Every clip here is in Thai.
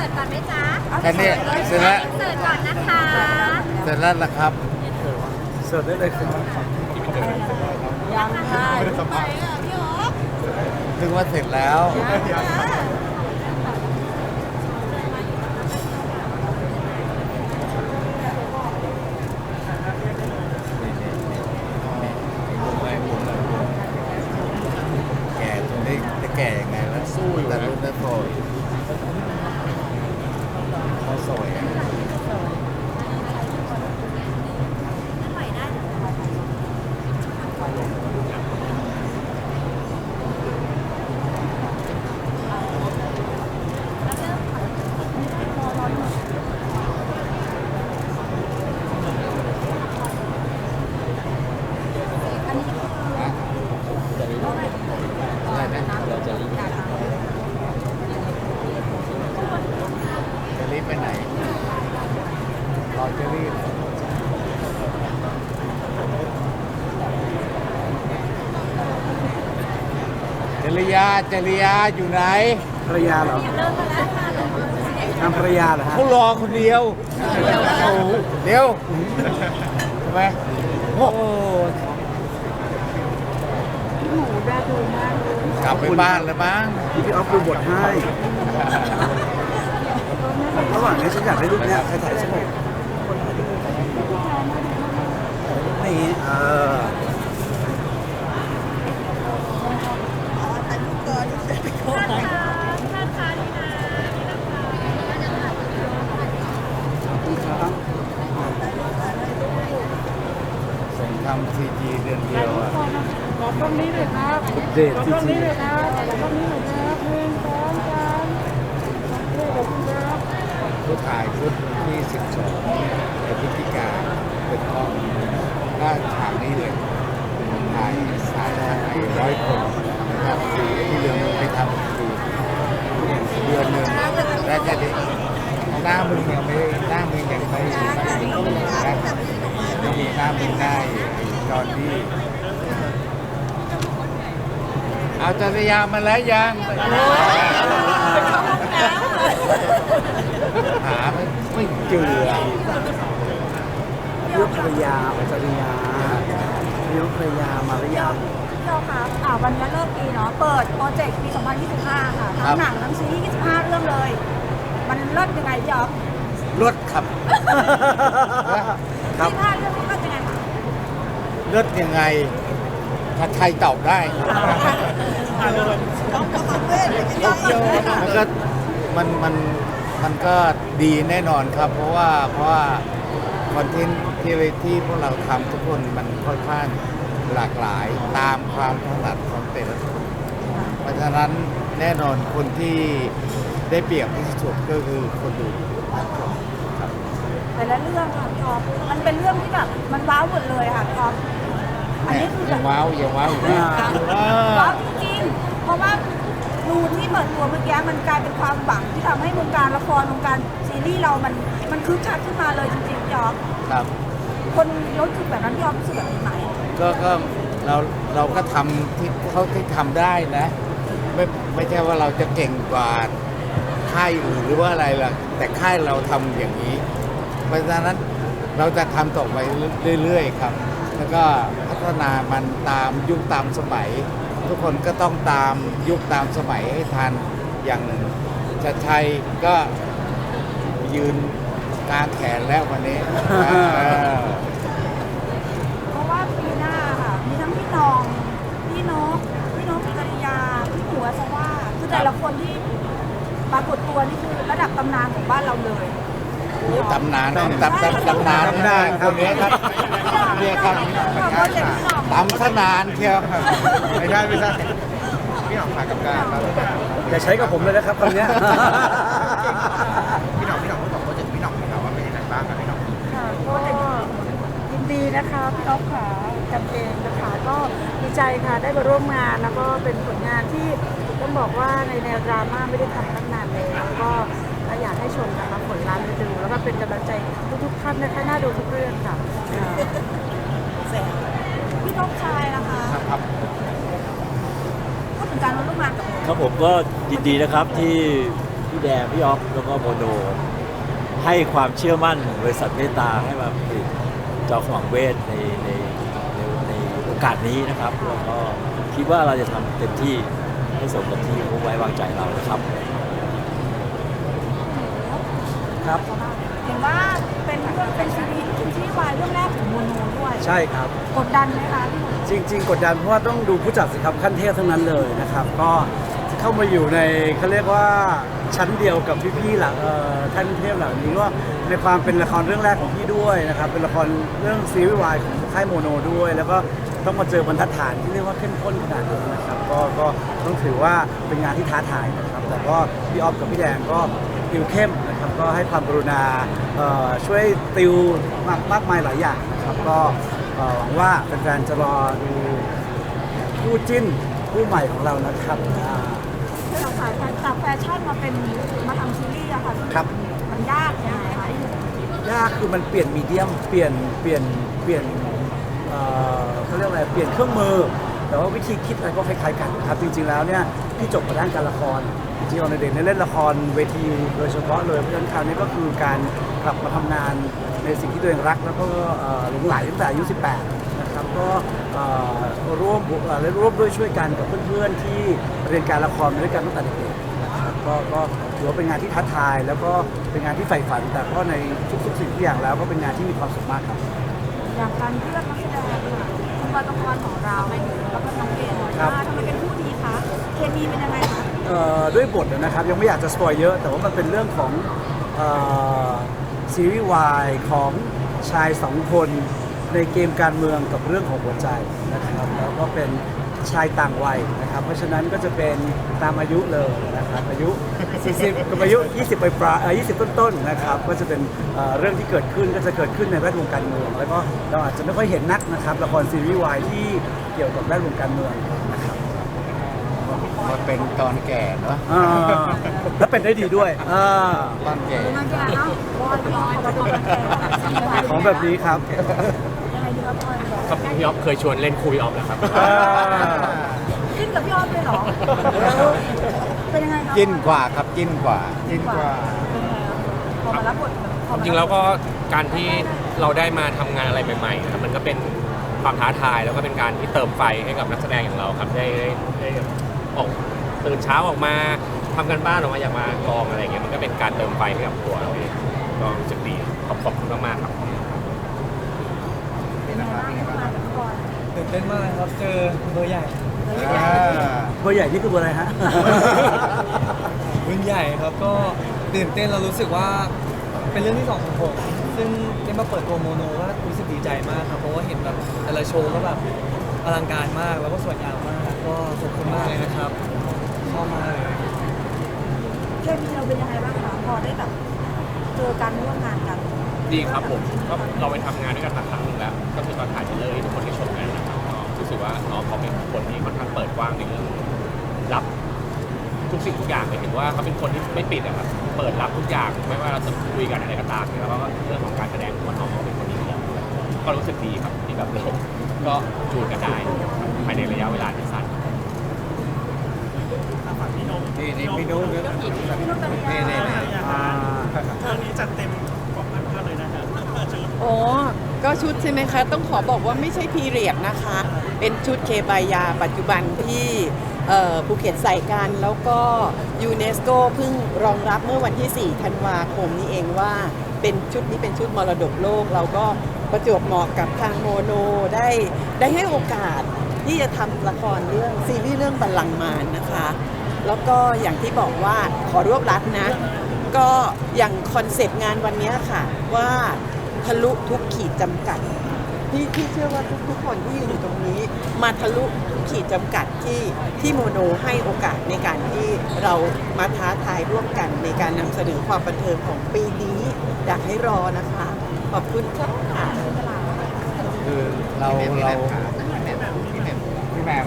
สิร์ตก่อนไหมจ๊ะแค่นี้เสร็จแล้วเสิร์ตก่อนนะคะเสร็จแล้วล่ะครับเสิร์ฟได้เลยครับยังค่ะถึงว่าเสร็จแล้ว แก่ตรงนี้จะแก่ยังไงแล้วสู้แต่รุ่นนั้นโสยเขาสวยอะ อะไรนะเราจะรีบจะรีบไปไหนรอจะรีบจริยา จริยาอยู่ไหนภรรยาเหรอทำภรรยาเหรอฮะเขารอคนเดียวโอ้โหเดี๋ยวทำไมโอ้โหหมูได้ดูมากเลยกลับไปบ้านแล้วมั้งที่พี่ออฟดูบทให้ระหว่างนี้ฉันอยากได้รูปเนี้ยใครถ่ายฉันหน่อยนี่เออำซีจีเดือนเดียวอะขอบตรงนี้เลยครับเดทขอบจตรงรินี้งเลยครับขอบตรงนี้เลยครับหนึ่งสองสามโอเคขอบคุณครับผู้ถ่ายชุดที่12ในพฤศจิกาเป็นห้องก็ฉากนี้เลยถ่ายสายถ่ายร้อยคนนะครับที่เรื่องไปทำคือเดือนหนึ่งแล้วจะได้หน้ามึงยังไม่หน้ามึงยังไม่ไม่นะยังมีหน้ามึงได้ ตอนที่เอาจริยามาแล้วยังหาไม่ไม่เจอๆเลือกภรรยาอัจฉริยาเลือกภรรยามาหรือยังพี่โอครับอ่าวันนี้เลิกดีเนาะ เปิดโปรเจกต์ปี 2025 ค่ะ ทั้งหนังทั้งซีรีส์25 เรื่องเลย มันเลิศยังไงพี่อ๊อฟรถขับ ครับ 25 เรื่องนี้เลิศยังไงคะ รถยังไงถ้าไทยตอบได้มันก็มันมันมันก็ดีแน่นอนครับ เพราะว่าเพราะว่าคอนเทนต์ที่ที่พวกเราทำทุกคนมันค่อนข้างหลากหลายตามความถนัดของแต่ละคนเพราะฉะนั้นแน่นอนคนที่ได้เปรียบที่สุดก็คือคนดูครับแต่ละเรื่องค่ะพี่อ๊อฟมันเป็นเรื่องที่แบบมันว้าวหมดเลยค่ะพี่อ๊ อฟอันนี้คือแบอย่าบว้าวอย่าว้าวอีกนะเออว้าวจริงๆ เพราะว่าดูที่เปิดตัวเมื่อกี้มันกลายเป็นความหวังที่ทำให้วงการละครวงการซีรีส์เรามันมันคึกคักขึ้นมาเลยจริงๆพี่อ๊อฟครับ คนรู้สึกแบบนั้นพี่อ๊อฟรู้สึกแบบนี้ไหมก็ก็เราเราก็ทำที่เขาที่ทำได้นะ ไม่ไม่ใช่ว่าเราจะเก่งกว่าค่ายอื่นหรือว่าอะไรล่ะแต่ค่ายเราทำอย่างนี้ เพราะฉะนั้นเราจะทำต่อไปเรื่อยๆครับ แล้วก็พัฒนามันตามยุคตามสมัย ทุกคนก็ต้องตามยุคตามสมัยให้ทันอย่างชัดชัยก็ยืนกลางแขนแล้ววันนี้ เออเพราะว่าปีหน้าค่ะ มีทั้งพี่นอง พี่นก พี่นกกิริยา พี่หัวสว่าคือแต่ละคนที่ปรากฏตัวนี่คือระดับตำนานของบ้านเราเลย โอ้ตำนานต้องตำตำตำนานตำนานครับคนนี้ครับเนี่ยครับตำสนานเชียวไม่ใช่ไม่ใช่พี่หน่องฝากกับการครับอย่าใช้กับผมเลยนะครับคำเนี้ยพี่หน่องพี่หน่องเพิ่งบอกโปรเจกต์พี่หน่องนะครับว่าเป็นยังไงบ้างครับพี่หน่องค่ะก็ยินดีนะคะพี่อ๊อฟขาแคมเปญนะคะก็ดีใจค่ะได้มาร่วมงานแล้วก็เป็นผลงานที่ต้องบอกว่าในแนวดราม่าไม่ได้ทำตั้งนานแล้วก็ อยากให้ชมนะคะผลลัพธ์ไปดูแล้วก็เป็นกำลังใจทุกๆท่านนะคะน่าดูทุกเรื่องค่ะพี่นกชายนะคะครับพูดถึงการร่วมงานกับครับผมก็ยินดีนะครับที่พี่แดงพี่ออฟแล้วก็โมโนให้ความเชื่อมั่นบริษัทเมตตาให้มาผลิตจอขมังเวทในในในในโอกาสนี้นะครับแล้วก็คิดว่าเราจะทำเต็มที่ให้สมกับที่เขาไว้วางใจเรานะครับ ครับ เห็นว่าเป็นเรื่องเป็นซีรีส์ซีรีส์วายเรื่องแรกของโมโนด้วยใช่ครับ กดดันไหมคะพี่หนุ่มจริง ๆ กดดันเพราะว่าต้องดูผู้จัดสิครับขั้นเทพทั้งนั้นเลยนะครับ ก็เข้ามาอยู่ในเขาเรียกว่าชั้นเดียวกับพี่ๆหลังเอ่อท่านเทพเหล่านี้ว่าในความเป็นละครเรื่องแรกของพี่ด้วยนะครับ เป็นละครเรื่องซีรีส์วายของค่ายโมโนด้วย แล้วก็ต้องมาเจอบรรทัดฐานที่เรียกว่าเข้มข้นขนาดนี้นะครับ ก็ก็ต้องถือว่าเป็นงานที่ท้าทายนะครับ แต่ก็พี่ออฟกับพี่แดงก็ ติวเข้มนะครับก็ให้ความกรุณาเอ่อช่วยติวมากมากมายหลายอย่างนะครับก็เอ่อหวังว่าแฟนๆจะรอดูคู่จิ้นคู่ใหม่ของเรานะครับอ่าที่เราขายจากแฟชั่นมาเป็นมาทำซีรีส์อะค่ะพี่หนุ่มครับมันยากยังไงคะพี่หนุ่มยากคือมันเปลี่ยนมีเดียมเปลี่ยนเปลี่ยนเปลี่ยนเอ่อเขาเรียกอะไรเปลี่ยนเครื่องมือ แต่ว่าวิธีคิดอะไรก็คล้ายๆกันครับจริงๆแล้วเนี่ยพี่จบมาด้านการละคร จริงๆออนเดนเล่นละครเวทีโดยเฉพาะเลยเพราะฉะนั้นคราวนี้ก็คือการกลับมาทำงานในสิ่งที่ตัวเองรัก แล้วก็เอ่อหลงไหลตั้งแต่อายุ 18 นะครับก็เอ่อร่วมเอ่อและร่วมด้วยช่วยกันกับเพื่อนๆที่เรียนการละครมาด้วยกันตั้งแต่เด็กๆนะครับก็ก็ถือว่าเป็นงานที่ท้าทาย แล้วก็เป็นงานที่ใฝ่ฝัน แต่ก็ในทุกๆสิ่งทุกอย่างแล้วก็เป็นงานที่มีความสุขมากครับ อย่างการเลือกนักแสดงค่ะคุณวาตกรของเราแล้วก็น้องเกดครับว่าทำไมเป็นผู้ดีคะ เคมีเป็นยังไงคะเอ่อ ด้วยบทนะครับยังไม่อยากจะสปอยเยอะ แต่ว่ามันเป็นเรื่องของออซีรีส์วายของชายสองคนในเกมการเมืองกับเรื่องของหัวใจนะครับแล้วก็เป็นชายต่างวัยนะครับ เพราะฉะนั้นก็จะเป็นตามอายุเลยนะครับอายุ 40 กับอายุ 20 ไปปลายเอ่อ20 ต้นๆนะครับ ก็จะเป็นเรื่องที่เกิดขึ้นก็จะเกิดขึ้นในแวดวงการเมือง แล้วก็เราอาจจะไม่ค่อยเห็นนักนะครับละครซีรีส์วายที่เกี่ยวกับแวดวงการเมือง มาเป็นตอนแก่เนาะอ่าแล้วเป็นได้ดีด้วยอ่าตอนแก่เป็นนางแก่เนาะบอยพี่ออยมาเป็นนางแก่ของแบบนี้ครับยังไงดีครับบอยครับพี่ออฟเคยชวนเล่นคุยออฟนะครับอ่าจิ้นกับพี่ออยเลยเหรอเป็นยังไงครับจิ้นกว่าครับจิ้นกว่าจิ้นกว่าพอมารับบทพอจมาริงๆแล้วก็การที่เราได้มาทำงานอะไรใหม่ๆนะครับมันก็เป็นความท้าทายแล้วก็เป็นการที่เติมไฟให้กับนักแสดงอย่างเราครับได้ได้ได้ ออกตื่นเช้าออกมาทำกันบ้านออกมาอยากมากองอะไรอย่างเงี้ยมันก็เป็นการเติมไฟให้กับตัวเราเองก็รู้สึกดีขอบขอบคุณมากๆครับเป็นยังไงบ้างมากับพี่บอยตื่นเต้นมากครับเจอเบอร์ใหญ่เบอร์ใหญ่นี่คือเบอร์อะไรฮะ รุ่นใหญ่ครับก็ตื่นเต้นเรารู้สึกว่าเป็นเรื่องที่สองของผมซึ่งได้มาเปิดตัวโมโนก็รู้สึกดีใจมากครับเพราะว่าเห็นแบบแต่ละโชว์ก็แบบ อลังการมากแล้วก็สวยงามมาก ก็ขอบคุณมากเลยนะครับชอบมากเลยเคมีเราเป็นยังไงบ้างคะพอได้แบบเจอกันร่วมงานกันดีครับผมก็เราไปทำงานด้วยกันมาครั้งหนึงแล้ว ก็คือตอนถ่ายเทรลเลอร์ที่ทุกคนได้ชมกันนะครับก็รู้สึกว่าน้องเขาเป็นคนที่ค่อนข้างเปิดกว้างในเรื่องรับทุกสิ่งทุกอย่างเลยเห็นว่าเขาเป็นคนที่ไม่ปิดอะครับเปิดรับทุกอย่างไม่ว่าเราจะคุยกันอะไรก็ตามเนี่ยแล้วก็เรื่องของการแสดงของน้องเขาเป็นคนที่ดีก็รู้สึกดีครับที่แบบเรา ก็จูนกันได้ภายในระยะเวลาที่สั้นนี่นี่พี่นุ๊กนี่นี่นี่อ่าโอ้ก็ชุดใช่ไหมคะ ต้องขอบอกว่าไม่ใช่พีเรียดนะคะ เป็นชุดเคบายาปัจจุบันที่เอ่อภูเก็ตใส่กันแล้วก็ยูเนสโกเพิ่งรองรับเมื่อวันที่ 4 ธันวาคมนี้เองว่าเป็นชุดนี้เป็นชุดมรดกโลก เราก็ ประจวบเหมาะกับทางโมโนได้ได้ให้โอกาสที่จะทำละครเรื่องซีรีส์เรื่องบัลลังก์มารนะคะ แล้วก็อย่างที่บอกว่าขอรวบรัดนะ ก็อย่างคอนเซปต์งานวันนี้ค่ะ ว่าทะลุทุกขีดจำกัดพี่พี่เชื่อว่าทุกทุกคนที่ยืนอยู่ตรงนี้ มาทะลุทุกขีดจำกัดที่ที่โมโนให้โอกาสในการที่เรามาท้าทายร่วมกันในการนำเสนอความบันเทิงของปีนี้ อยากให้รอนะคะ ขอบคุณครับค่ะคือเราเราพี่แหม่มพี่แหม่ม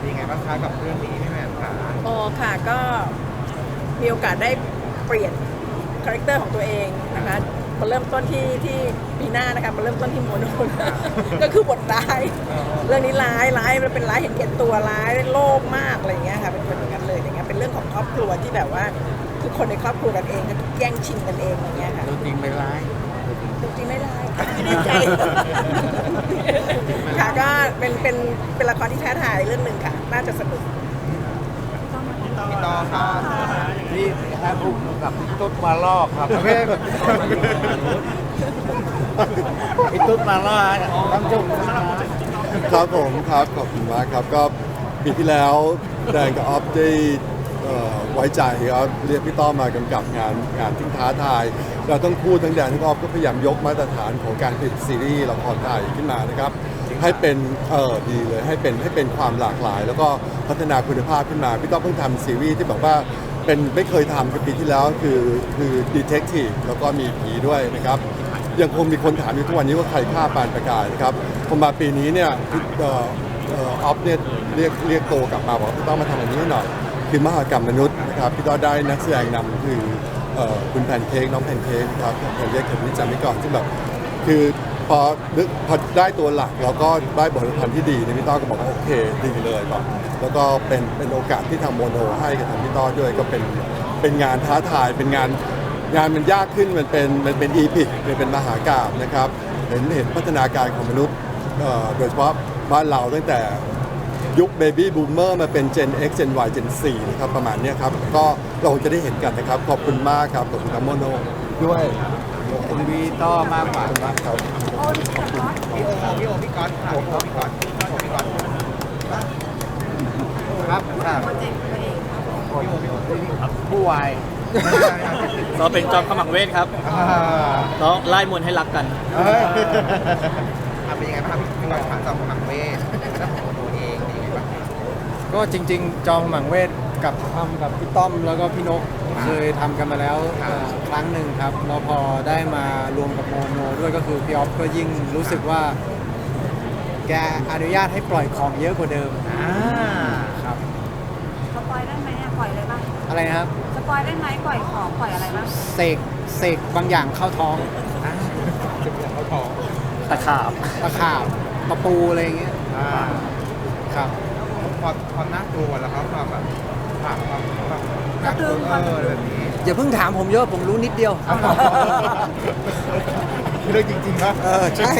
เป็นไงบ้างคะกับเรื่องนี้พี่แหมมค่ะโอ้ค่ะก็มีโอกาสได้เปลี่ยนคาแรคเตอร์ของตัวเองนะคะมาเริ่มต้นที่ที่ปีหน้านะคะมาเริ่มต้นที่โมโนก็คือบทร้าย เรื่องนี้ร้ายร้ายมันเป็นร้ายเห็นแก่ตัวร้ายโลภมากอะไรอย่างเงี้ยค่ะเป็นคนอย่างนั้นเลยอย่างเงี้ยเป็นเรื่องของครอบครัวที่แบบว่า คือคนในครอบครัวกันเองก็แย่งชิงกันเองอย่างเงี้ยค่ะตัวจริงไม่ร้าย จริงๆไม่ร้ายค่ะไม่ได้ใจ ค่ะก็เป็นเป็นเป็นละครที่ท้าทายเรื่องหนึ่งค่ะ น่าจะสนุกพี่ต่อครับนี่ถ้าอุ้มกับพี่ตุ๊ดมาลอกครับไม่ได้แบบพี่ตุ๊ดมาลอกต้องชมนะครับผมครับขอบคุณมากครับก็ปีที่แล้วแดงกับออฟได้เอ่อ ไว้ใจครับเรียกพี่ต้อมมากำกับงานงานที่ท้าทาย เราต้องพูดทั้งแดงทั้งออฟก็พยายามยกมาตรฐานของการผลิตซีรีส์ละครไทยขึ้นมานะครับให้เป็นเออดีเลยให้เป็นให้เป็นความหลากหลาย แล้วก็พัฒนาคุณภาพขึ้นมาพี่ต้อมเพิ่งทำซีรีส์ที่แบบว่าเป็นไม่เคยทำกับปีที่แล้วคือคือดีเทคทีฟแล้วก็มีผีด้วยนะครับยังคงมีคนถามอยู่ทุกวันนี้ว่าใครฆ่าปานประกายนะครับพอมาปีนี้เนี่ยเอ่อเอ่อออฟเนี่ยเรียกเรียกโตกลับมาบอกว่าพี่ต้องมาทำอันนี้ให้หน่อย คือมหากรรมมนุษย์นะครับพี่ต้ได้นักแสดงนำคือเอ่อคุณแพนเค้กน้องแพนเค้กนะครับแพนเค้กเข็มนิจามิก่อนซึ่งแบบคือพอนึกพอได้ตัวหลักแล้วก็ได้บทประพันธ์ที่ดีเนี่ยพี่ต้อก็บอกว่าโอเคดีเลยแบบแล้วก็เป็นเป็นโอกาสที่ทางโมโนให้กับทางพี่ต้อด้วยก็เป็นเป็นงานท้าทายเป็นงานงานมันยากขึ้นมันเป็นมันเป็นอีพิกมันเป็นมหากาบนะครับเห็นเห็นพัฒนาการของมนุษย์เอ่อโดยเฉพาะบ้านเราตั้งแต่ ยุคเบบี้บูมเมอร์มาเป็น Gen X Gen Y Gen 4นะครับประมาณเนี้ยครับ ก็เราจะได้เห็นกันนะครับ ขอบคุณมากครับ ขอบคุณครับโมโนด้วยคุณวีต้อมากกว่ามากครับโอ้นี่เหรอพี่โอพี่โอพี่ก๊อตครับพี่โอพี่ก๊อตพี่โอพี่ก๊อตครับครับโปรเจกต์ตัวเองพี่โอพี่โอผู้วายเราเป็นจอมขมังเวทครับอ่าแล้วไล่มนต์ให้รักกันเอ้ยอะเป็นยังไงบ้างครับพี่ก๊อตขาจอมขมังเวทแล้วของตัวเองเป็นยังไงบ้างก็จริง ๆ จอมหมังเวทกับทำกับพี่ต้อมแล้วก็พี่นกเคยทำกันมาแล้วเอ่อครั้งหนึ่งครับแล้วพอได้มารวมกับโมโนด้วยก็คือพี่ออฟก็ยิ่งรู้สึกว่า แกอนุญาตให้ปล่อยของเยอะกว่าเดิมอ่าครับ สปอยได้ไหมอะปล่อยอะไรบ้างอะไรนะครับสปอยได้ไหมปล่อยของปล่อยอะไรบ้างเสกเสกบางอย่างเข้าท้อง ตะขาบ ตะขาบตะปูอะไรอย่างเงี้ยอ่าครับพอพอน่ากลัวแล้วครับความแบบความความความน่ากลัวเออแบบนี้อย่าเพิ่งถามผมเยอะผมรู้นิดเดียว เรื่องจริงๆครับเออใช่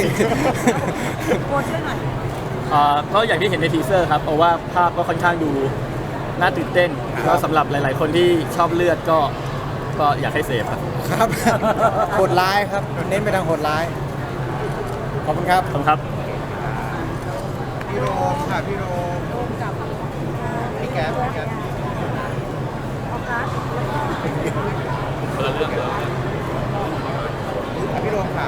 โปรช่วยหน่อยอ่าก็อย่างที่เห็นในทีเซอร์ครับเพราะว่าภาพก็ค่อนข้างดูน่าตื่นเต้นก็สำหรับหลาย ๆ คนที่ชอบเลือดก็ก็อยากให้เสพครับ ครับโหดร้ายครับ เน้นไปทางโหดร้าย ขอบคุณครับ ขอบคุณครับ พี่โรมค่ะพี่โรมพี่แก๊ปพี่แก๊ปออกัสคนละเรื่องเลยอะพี่โรมค่ะ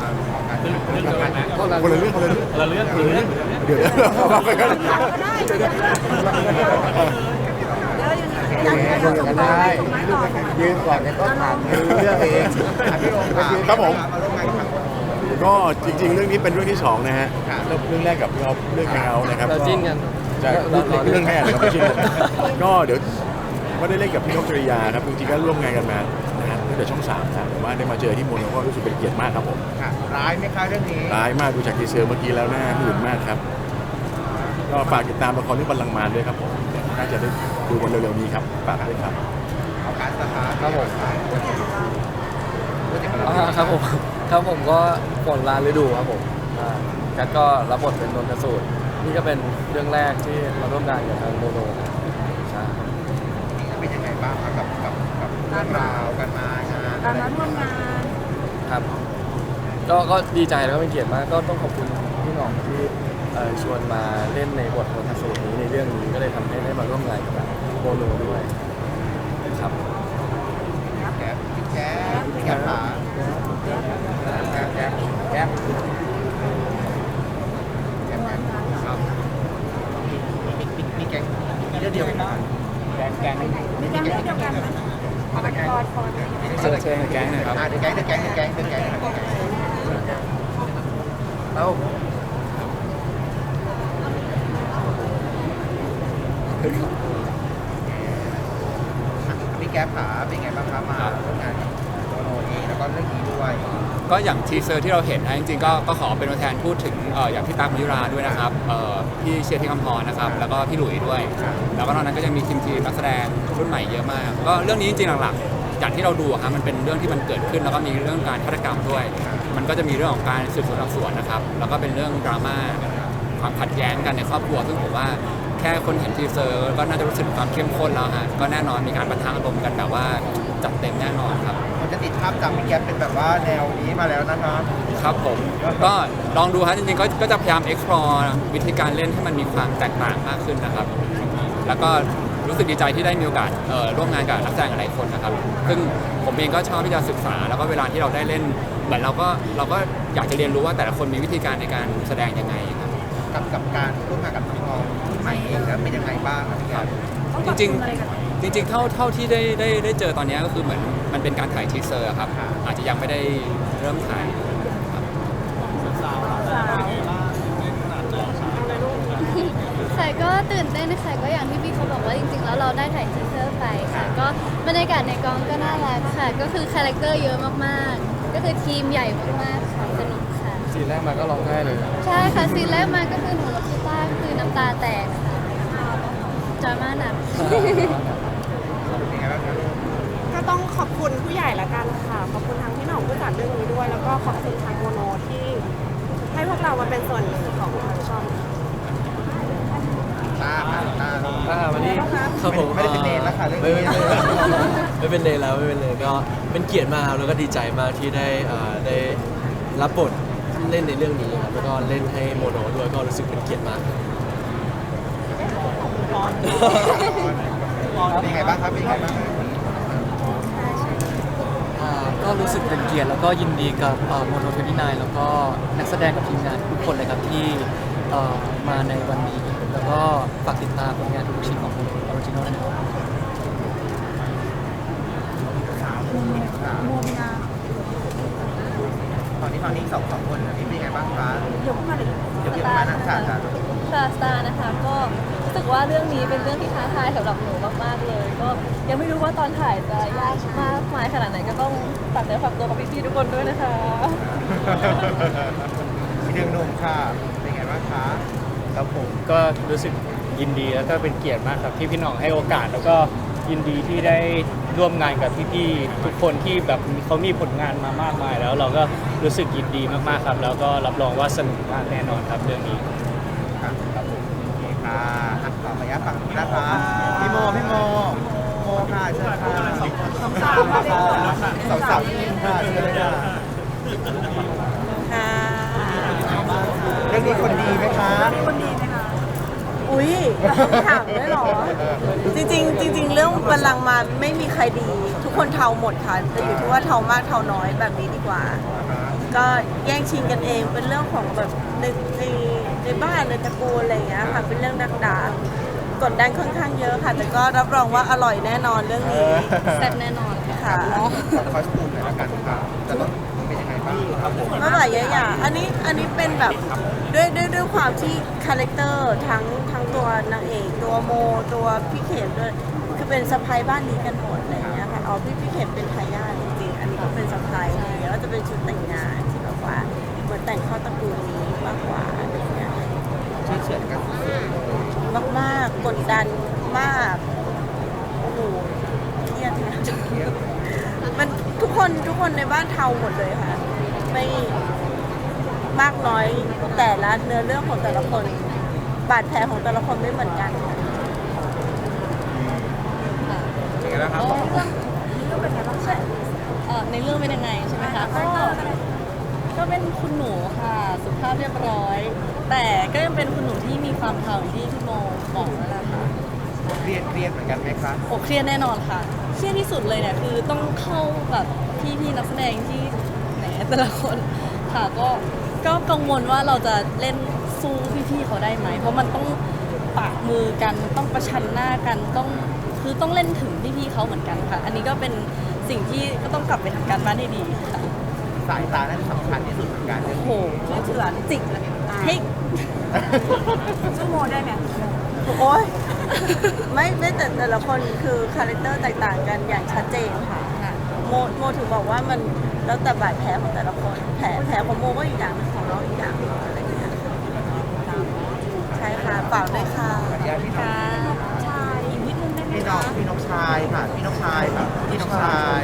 อ่าขอการเรื่องเรื่องเดียวกันนะคนละเรื่องคนละเรื่องคนละเรื่องคนละเรื่องเดี๋ยวเราไปกันได้เดี๋ยวเดี๋ยวเดี๋ยวเดี๋ยวเดี๋ยวเดี๋ยวส่งต่อให้ส่งไม้ต่อส่งไม้ต่อยืนก่อนเนี่ยก็ถามไม่รู้เรื่องเองอะพี่โรมค่ะครับผม มาร่วมงานกับทาง ก็จริงๆ เรื่องนี้เป็นเรื่องที่สองนะฮะครับเรื่องเรื่องแรกกับพี่ออฟเรื่องแฮงเอาท์นะครับเราจิ้นกันใช่เรื่องแรกเราไม่จิ้นกันก็เดี๋ยวก็ได้เล่นกับพี่นกจริยาครับจริงๆก็ร่วมงานกันมานะฮะตั้งแต่ช่องสามนะแต่ว่าได้มาเจอที่โมโนก็รู้สึกเป็นเกียรติมากครับผมค่ะร้ายไหมคะเรื่องนี้ร้ายมากดูจากทีเซอร์เมื่อกี้แล้วน่าหื่นมากครับก็ฝากติดตามละครเรื่องบัลลังก์มารด้วยครับผมน่าจะได้ดูกันเร็วๆนี้ครับฝากด้วยครับเอาการสถานครับผมโปรเจกต์ของเราโปรเจกต์ของเราอ่าครับผม ครับผมก็ฝนลาฤดูครับผมอ่ากัดก็รับบทเป็นนนทสูตร นี่ก็เป็นเรื่องแรกที่มาร่วมงานกับทางโมโนใช่ เป็นยังไงบ้างครับกับกับกับเรื่องราวการมางานตอนนั้นร่วมงาน ครับ ก็ก็ดีใจแล้วก็เป็นเกียรติมาก ก็ต้องขอบคุณพี่หน้องที่เอ่อชวนมาเล่นในบทนนทสูตรนี้ในเรื่องนี้ก็เลยทำให้ได้มาร่วมงานกับโมโนด้วยครับ แก๊ปพี่แก๊ปพี่แก๊ปขาแก๊ปแก๊ปแก๊ปแก๊ปแก๊ปครับมีมีมีแก๊งมีเรื่องเดียวกันปะแก๊งแก๊งมีแก๊งเดียวกันไหมอะไรแก๊งคอยคอยเชิญเชิญแก๊งหน่อยครับอ่าเดี๋ยวแก๊งเดี๋ยวแก๊งเดี๋ยวแก๊งเดี๋ยวแก๊งเดี๋ยวแก๊งแล้วพี่แก๊ปขา ก็อย่างทีเซอร์ที่เราเห็นนะจริงๆก็ก็ขอเป็นตัวแทนพูดถึงเอ่ออย่างพี่ตั๊กมยุราด้วยนะครับเอ่อพี่เชียร์ที่คำพรนะครับแล้วก็พี่หลุยด้วย แล้วก็นอกนั้นก็ยังมีทีมทีมนักแสดงรุ่นใหม่เยอะมาก ก็เรื่องนี้จริงๆหลักๆอย่างที่เราดูอะครับมันเป็นเรื่องที่มันเกิดขึ้นแล้วก็มีเรื่องการฆาตกรรมด้วย มันก็จะมีเรื่องของการสืบสวนสอบสวนนะครับแล้วก็เป็นเรื่องดราม่าความขัดแย้งกันในครอบครัวซึ่งผมว่าแค่คนเห็นทีเซอร์ก็น่าจะรู้สึกถึงความเข้มข้นแล้วฮะก็แน่นอนมีการประทะอารมณ์กันแบบว่า จัดเต็มแน่นอนครับ มันจะติดภาพจำพี่แก๊ปเป็นแบบว่าแนวนี้มาแล้วนะคะครับผม ก็ลองดูฮะจริงๆก็ก็จะพยายาม explore วิธีการเล่นให้มันมีความแตกต่างมากขึ้นนะครับ แล้วก็รู้สึกดีใจที่ได้มีโอกาสเอ่อร่วมงานกับนักแสดงหลายคนนะครับ ซึ่งผมเองก็ชอบที่จะศึกษา แล้วก็เวลาที่เราได้เล่นเหมือนเราก็เราก็อยากจะเรียนรู้ว่าแต่ละคนมีวิธีการในการแสดงยังไงครับ กับกับการร่วมงานกับน้องๆใหม่เองแล้วเป็นยังไงบ้างครับพี่แก๊ปจริงๆ จริงๆ เท่าเท่าที่ได้ได้ได้เจอตอนนี้ก็คือเหมือนมันเป็นการถ่ายทีเซอร์ครับ อาจจะยังไม่ได้เริ่มถ่ายครับค่ะก็ตื่นเต้นนะคะก็อย่างที่พี่เขาบอกว่าจริงๆ แล้วเราได้ถ่ายทีเซอร์ไปค่ะก็บรรยากาศในกองก็น่ารักค่ะ ก็คือคาแรคเตอร์เยอะมากๆ ก็คือทีมใหญ่มากๆค่ะส นุกค่ะสีนแรกมาก็ร้องไห้เลยใช่ค่ะซีนแรกมาก็คือหนูกับพี่ต้าคือน้ำตาแตกค่ะจอยมากหนัก ก็ต้องขอบคุณผู้ใหญ่ละกันค่ะ ขอบคุณทางพี่หน่องผู้จัดเรื่องนี้ด้วย แล้วก็ขอบคุณทางโมโนที่ให้พวกเรามาเป็นส่วนหนึ่งของทางช่องตาค่ะตาอ่าวันนี้ครับผมไม่ได้เป็นเนรแล้วค่ะเรื่องไม่นี้ไม่ไม่เป็นเนรแล้วไม่เป็นเนรก็เป็นเกียรติมากครับแล้วก็ดีใจมากที่ได้อ่าได้รับบท เล่นในเรื่องนี้ครับแล้วก็เล่นให้โมโนด้วยก็รู้สึกเป็นเกียรติมากครับเป็นยังไงบ้างครับเป็นยังไงบ้างอ่าก็รู้สึกเป็นเกียรติแล้วก็ยินดีกับโมโนเทนนายแล้วก็นักแสดงกับทีมงานทุกคนเลยครับที่เอ่อมาในวันนี้ แล้วก็ฝากติดตามผลงานทุกชิ้นของออริจินอลนะครับรวมงาน ตอนนี้ตอนนี้สองสองคนอันนี้เป็นยังไงบ้างคะเดี๋ยวขึ้นมาเลยเดี๋ยวเดี๋ยวมานั่งค่ะค่ะค่ะสตาร์นะคะก็รู้สึกว่าเรื่องนี้เป็นเรื่องที่ท้าทายสำหรับหนูมากๆเลย ก็ยังไม่รู้ว่าตอนถ่ายจะยากมากมายขนาดไหนก็ต้องฝากเนื้อฝากตัวกับพี่ๆทุกคนด้วยนะคะพี่เดืองหนุ่มค่ะเป็นยังไงบ้างคะครับผมก็รู้สึกยินดีแล้วก็เป็นเกียรติมากครับที่พี่หน้องให้โอกาสแล้วก็ยินดีที่ได้ ร่วมงานกับพี่ๆทุกคนที่แบบเขามีผลงานมามากมาย แล้วเราก็รู้สึกยินดีมากๆครับ แล้วก็รับรองว่าสนุกมากแน่นอนครับเรื่องนี้ครับครับผมโอเคค่ะอะขออนุญาตฟังนะคะพี่โมพี่โมโมค่ะเชิญค่ะสองสาวสองสาวที่นี่ค่ะเชิญเลยค่ะค่ะเรื่องนี้คนดีไหมคะคนดีไหมคะ อุ้ยถามด้วยเหรอ จริงๆจริง ๆ เรื่องบัลลังก์มาไม่มีใครดี ทุกคนเทาหมดค่ะแต่อยู่ที่ว่าเทามากเทาน้อยแบบนี้ดีกว่า ก็แย่งชิงกันเองเป็นเรื่องของแบบในในในบ้านในตระกูลอะไรอย่างเงี้ยค่ะเป็นเรื่องดักดานกดดันค่อนข้างเยอะค่ะ แต่ก็รับรองว่าอร่อยแน่นอนเรื่องนี้แซ่บแน่นอนค่ะขอคอสตูมหน่อยละกันค่ะแต่ว่าเป็นยังไงบ้างครับผมไม่หลายอย่างอันนี้อันนี้เป็นแบบด้วยด้วยด้วยความที่คาแรคเตอร์ทั้งทั้ง ตัวนางเอกตัวโมตัวพี่เข็มด้วยคือเป็นสะพายบ้านนี้กันหมดอะไรอย่างเงี้ยค่ะเอ๋อพี่พี่เข็มเป็นทายาทจริงๆอันนี้ก็เป็นสะพายแล้วก็จะเป็นชุดแต่งงานที่แบบว่าเหมือนแต่งเข้าตระกูลนี้มากกว่าอะไรอย่างเงี้ยชื่อเฉือนกันมากมากกดดันมากโอ้โหเครียดนะมันทุกคนทุกคนในบ้านเทาหมดเลยค่ะ ไม่มากน้อยแต่ละเนื้อเรื่องของแต่ละคน บาดแผลของแต่ละคนไม่เหมือนกันค่ะเป็นไงบ้างครับ เอ่อในเรื่องเป็นยังไงใช่ไหมคะก็ก็เป็นคุณหนูค่ะ สุภาพเรียบร้อย แต่ก็ยังเป็นคุณหนูที่มีความเทาอย่างที่พี่โมบอกนั่นแหละค่ะเครียดเครียดเหมือนกันไหมคะโอ้เครียดแน่นอนค่ะเครียดที่สุดเลยเนี่ยคือต้องเข้าแบบพี่ๆนักแสดงที่แหนแต่ละคนค่ะก็ก็กังวลว่าเราจะเล่น สู้พี่ๆเขาได้ไหม เพราะมันต้องปะมือกันต้องประชันหน้ากันต้องคือต้องเล่นถึงพี่ๆเขาเหมือนกันค่ะ อันนี้ก็เป็นสิ่งที่ก็ต้องกลับไปทำการบ้านให้ดีค่ะสายตานั้นสำคัญที่สุดเหมือนกันเรื่องโอ้โหนี้เชื่อเฉือนจิกเลยให้ชั่วโมงได้ไหมโอ้ยไม่ไม่แต่แต่ละคนคือคาแรคเตอร์แตกต่างกันอย่างชัดเจนค่ะโมโมโมถึงบอกว่ามันแล้วแต่บาดแผลของแต่ละคน แผลแผลของโมก็อีกอย่างหนึงของน้องอีกอย่างหนึง ฝากด้วยค่ะพี่น้องชายอีกนิดงไม่พี่น้องชายค่ะ พี่น้องชายค่ะพี่น้องชาย